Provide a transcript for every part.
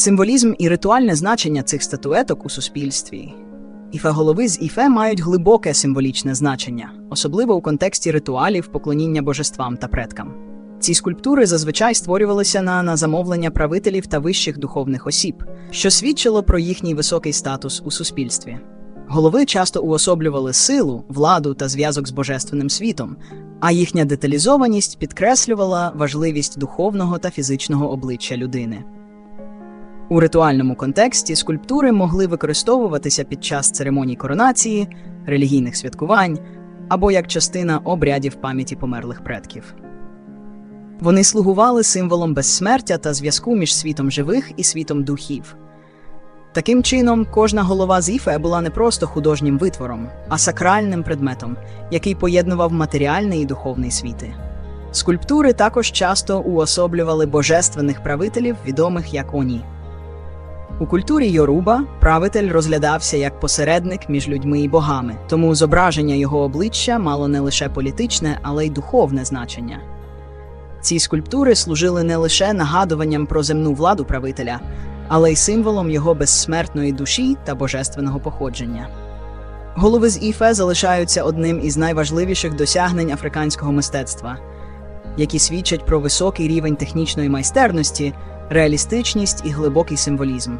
Символізм і ритуальне значення цих статуеток у суспільстві. Іфе-голови з іфе мають глибоке символічне значення, особливо у контексті ритуалів поклоніння божествам та предкам. Ці скульптури зазвичай створювалися на, на замовлення правителів та вищих духовних осіб, що свідчило про їхній високий статус у суспільстві. Голови часто уособлювали силу, владу та зв'язок з божественним світом, а їхня деталізованість підкреслювала важливість духовного та фізичного обличчя людини. У ритуальному контексті скульптури могли використовуватися під час церемоній коронації, релігійних святкувань або як частина обрядів пам'яті померлих предків. Вони слугували символом безсмертя та зв'язку між світом живих і світом духів. Таким чином, кожна голова з Іфе була не просто художнім витвором, а сакральним предметом, який поєднував матеріальний і духовний світи. Скульптури також часто уособлювали божественних правителів, відомих як Оні. У культурі Йоруба правитель розглядався як посередник між людьми і богами, тому зображення його обличчя мало не лише політичне, але й духовне значення. Ці скульптури служили не лише нагадуванням про земну владу правителя, але й символом його безсмертної душі та божественного походження. Голови з Іфе залишаються одним із найважливіших досягнень африканського мистецтва, які свідчать про високий рівень технічної майстерності, реалістичність і глибокий символізм.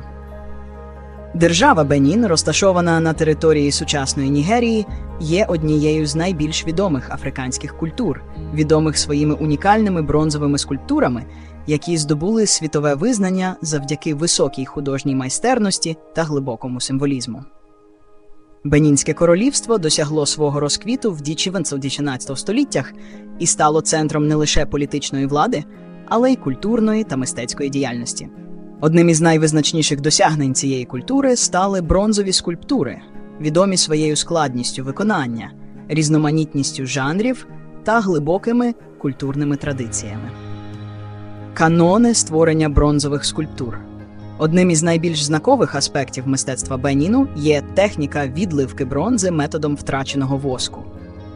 Держава Бенін, розташована на території сучасної Нігерії, є однією з найбільш відомих африканських культур, відомих своїми унікальними бронзовими скульптурами, які здобули світове визнання завдяки високій художній майстерності та глибокому символізму. Бенінське королівство досягло свого розквіту в дічі в 19 століттях і стало центром не лише політичної влади, але й культурної та мистецької діяльності. Одним із найвизначніших досягнень цієї культури стали бронзові скульптури, відомі своєю складністю виконання, різноманітністю жанрів та глибокими культурними традиціями. Канони створення бронзових скульптур. Одним із найбільш знакових аспектів мистецтва Беніну є техніка відливки бронзи методом втраченого воску.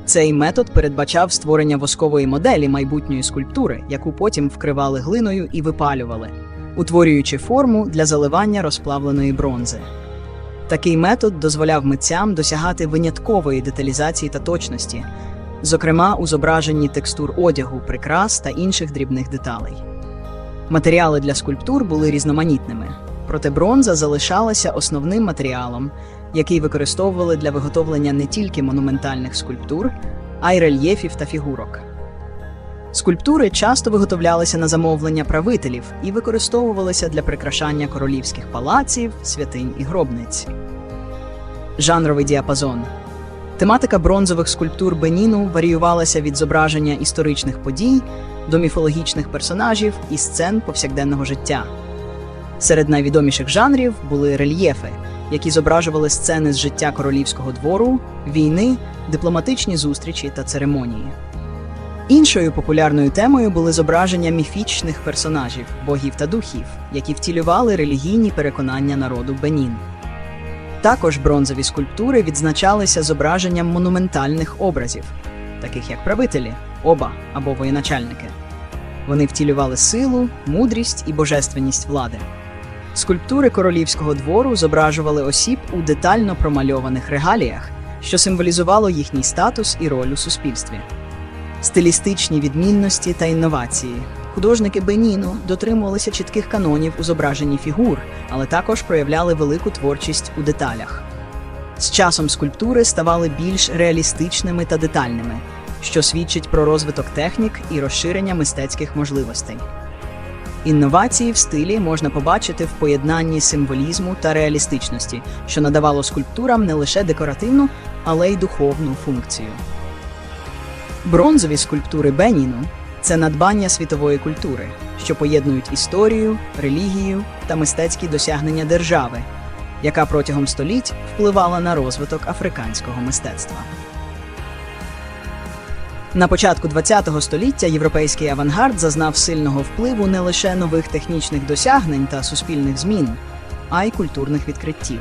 Цей метод передбачав створення воскової моделі майбутньої скульптури, яку потім вкривали глиною і випалювали, утворюючи форму для заливання розплавленої бронзи. Такий метод дозволяв митцям досягати виняткової деталізації та точності, зокрема у зображенні текстур одягу, прикрас та інших дрібних деталей. Матеріали для скульптур були різноманітними, проте бронза залишалася основним матеріалом, який використовували для виготовлення не тільки монументальних скульптур, а й рельєфів та фігурок. Скульптури часто виготовлялися на замовлення правителів і використовувалися для прикрашання королівських палаців, святинь і гробниць. Жанровий діапазон. Тематика бронзових скульптур Беніну варіювалася від зображення історичних подій до міфологічних персонажів і сцен повсякденного життя. Серед найвідоміших жанрів були рельєфи, які зображували сцени з життя королівського двору, війни, дипломатичні зустрічі та церемонії. Іншою популярною темою були зображення міфічних персонажів, богів та духів, які втілювали релігійні переконання народу Бенін. Також бронзові скульптури відзначалися зображенням монументальних образів, таких як правителі, оба або воєначальники. Вони втілювали силу, мудрість і божественність влади. Скульптури королівського двору зображували осіб у детально промальованих регаліях, що символізувало їхній статус і роль у суспільстві. Стилістичні відмінності та інновації. Художники Беніну дотримувалися чітких канонів у зображенні фігур, але також проявляли велику творчість у деталях. З часом скульптури ставали більш реалістичними та детальними, що свідчить про розвиток технік і розширення мистецьких можливостей. Інновації в стилі можна побачити в поєднанні символізму та реалістичності, що надавало скульптурам не лише декоративну, але й духовну функцію. Бронзові скульптури Беніну це надбання світової культури, що поєднують історію, релігію та мистецькі досягнення держави, яка протягом століть впливала на розвиток африканського мистецтва. На початку ХХ століття європейський авангард зазнав сильного впливу не лише нових технічних досягнень та суспільних змін, а й культурних відкриттів.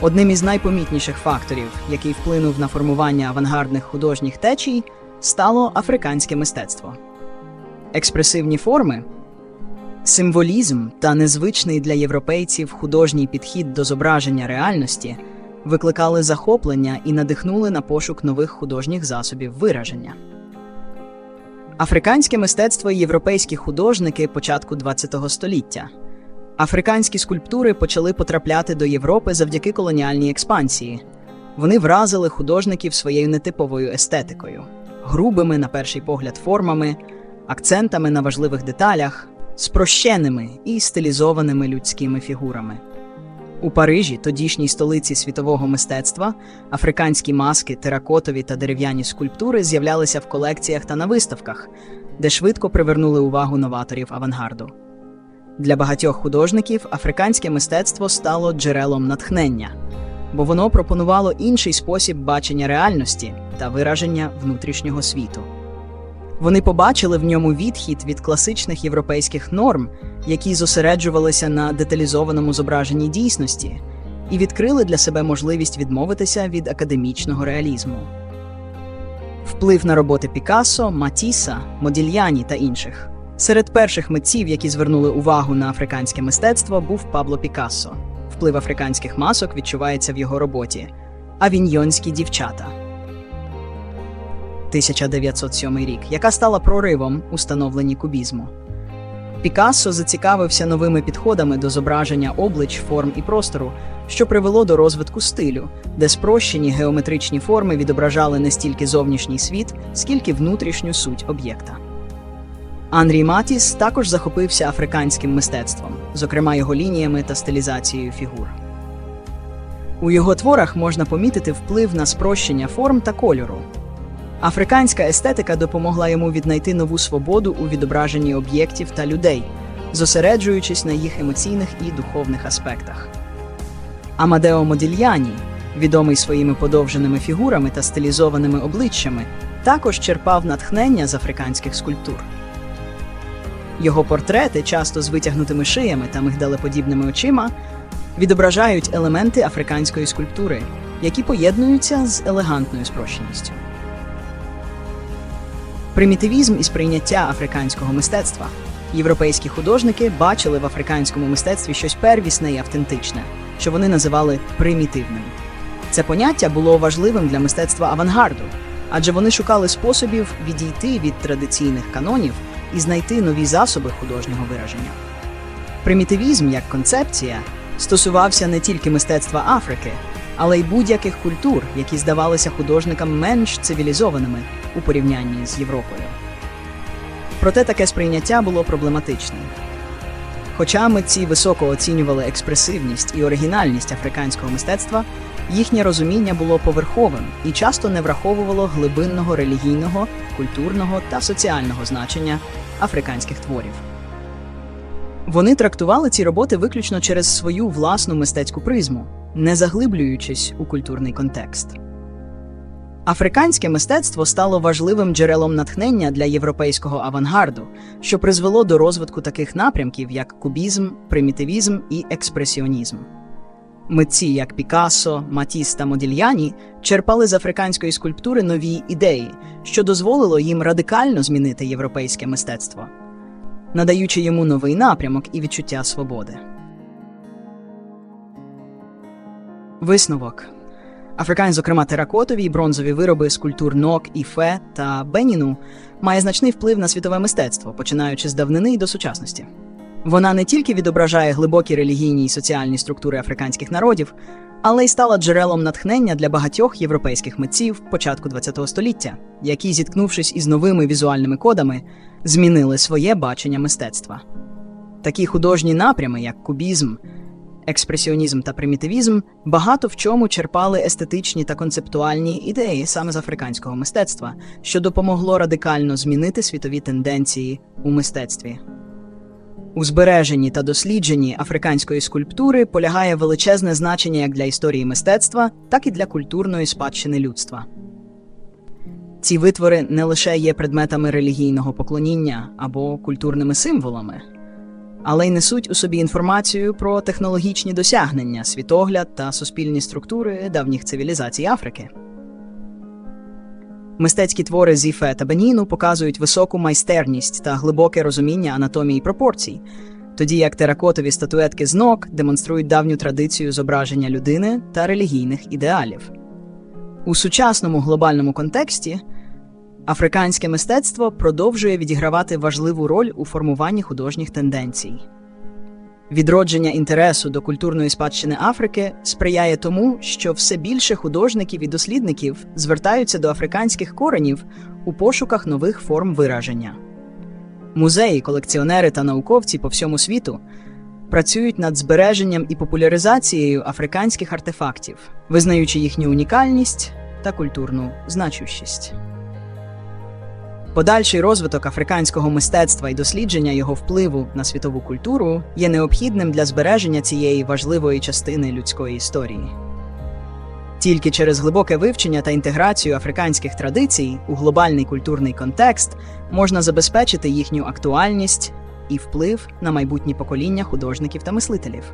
Одним із найпомітніших факторів, який вплинув на формування авангардних художніх течій, стало африканське мистецтво. Експресивні форми Символізм та незвичний для європейців художній підхід до зображення реальності викликали захоплення і надихнули на пошук нових художніх засобів вираження. Африканське мистецтво і європейські художники початку ХХ століття. Африканські скульптури почали потрапляти до Європи завдяки колоніальній експансії. Вони вразили художників своєю нетиповою естетикою, грубими, на перший погляд, формами, акцентами на важливих деталях, спрощеними і стилізованими людськими фігурами. У Парижі, тодішній столиці світового мистецтва, африканські маски, теракотові та дерев'яні скульптури з'являлися в колекціях та на виставках, де швидко привернули увагу новаторів авангарду. Для багатьох художників африканське мистецтво стало джерелом натхнення, бо воно пропонувало інший спосіб бачення реальності та вираження внутрішнього світу. Вони побачили в ньому відхід від класичних європейських норм, які зосереджувалися на деталізованому зображенні дійсності, і відкрили для себе можливість відмовитися від академічного реалізму. Вплив на роботи Пікассо, Матіса, Модільяні та інших. Серед перших митців, які звернули увагу на африканське мистецтво, був Пабло Пікассо. Вплив африканських масок відчувається в його роботі Авіньйонські дівчата. 1907 рік, яка стала проривом у становленні кубізму. Пікассо зацікавився новими підходами до зображення облич, форм і простору, що привело до розвитку стилю, де спрощені геометричні форми відображали не стільки зовнішній світ, скільки внутрішню суть об'єкта. Анрій Матіс також захопився африканським мистецтвом, зокрема його лініями та стилізацією фігур. У його творах можна помітити вплив на спрощення форм та кольору. Африканська естетика допомогла йому віднайти нову свободу у відображенні об'єктів та людей, зосереджуючись на їх емоційних і духовних аспектах. Амадео Модільяні, відомий своїми подовженими фігурами та стилізованими обличчями, також черпав натхнення з африканських скульптур. Його портрети, часто з витягнутими шиями та мигдалеподібними очима, відображають елементи африканської скульптури, які поєднуються з елегантною спрощеністю. Примітивізм і сприйняття африканського мистецтва. Європейські художники бачили в африканському мистецтві щось первісне і автентичне, що вони називали примітивним. Це поняття було важливим для мистецтва авангарду, адже вони шукали способів відійти від традиційних канонів і знайти нові засоби художнього вираження. Примітивізм як концепція стосувався не тільки мистецтва Африки, але й будь-яких культур, які здавалися художникам менш цивілізованими у порівнянні з Європою. Проте таке сприйняття було проблематичним. Хоча митці високо оцінювали експресивність і оригінальність африканського мистецтва, їхнє розуміння було поверховим і часто не враховувало глибинного релігійного, культурного та соціального значення африканських творів. Вони трактували ці роботи виключно через свою власну мистецьку призму, не заглиблюючись у культурний контекст. Африканське мистецтво стало важливим джерелом натхнення для європейського авангарду, що призвело до розвитку таких напрямків, як кубізм, примітивізм і експресіонізм. Митці, як Пікассо, Матіс та Модільяні, черпали з африканської скульптури нові ідеї, що дозволило їм радикально змінити європейське мистецтво, надаючи йому новий напрямок і відчуття свободи. Висновок Африканські, зокрема теракотові і бронзові вироби з культур Нок, Іфе та Беніну, має значний вплив на світове мистецтво, починаючи з давнини й до сучасності. Вона не тільки відображає глибокі релігійні і соціальні структури африканських народів, але й стала джерелом натхнення для багатьох європейських митців початку ХХ століття, які, зіткнувшись із новими візуальними кодами, змінили своє бачення мистецтва. Такі художні напрями, як кубізм, експресіонізм та примітивізм, багато в чому черпали естетичні та концептуальні ідеї саме з африканського мистецтва, що допомогло радикально змінити світові тенденції у мистецтві. У збереженні та дослідженні африканської скульптури полягає величезне значення як для історії мистецтва, так і для культурної спадщини людства. Ці витвори не лише є предметами релігійного поклоніння або культурними символами, але й несуть у собі інформацію про технологічні досягнення, світогляд та суспільні структури давніх цивілізацій Африки. Мистецькі твори Зіфе та Беніну показують високу майстерність та глибоке розуміння анатомії пропорцій, тоді як теракотові статуетки з ног демонструють давню традицію зображення людини та релігійних ідеалів. У сучасному глобальному контексті африканське мистецтво продовжує відігравати важливу роль у формуванні художніх тенденцій. Відродження інтересу до культурної спадщини Африки сприяє тому, що все більше художників і дослідників звертаються до африканських коренів у пошуках нових форм вираження. Музеї, колекціонери та науковці по всьому світу працюють над збереженням і популяризацією африканських артефактів, визнаючи їхню унікальність та культурну значущість. Подальший розвиток африканського мистецтва і дослідження його впливу на світову культуру є необхідним для збереження цієї важливої частини людської історії. Тільки через глибоке вивчення та інтеграцію африканських традицій у глобальний культурний контекст можна забезпечити їхню актуальність і вплив на майбутні покоління художників та мислителів.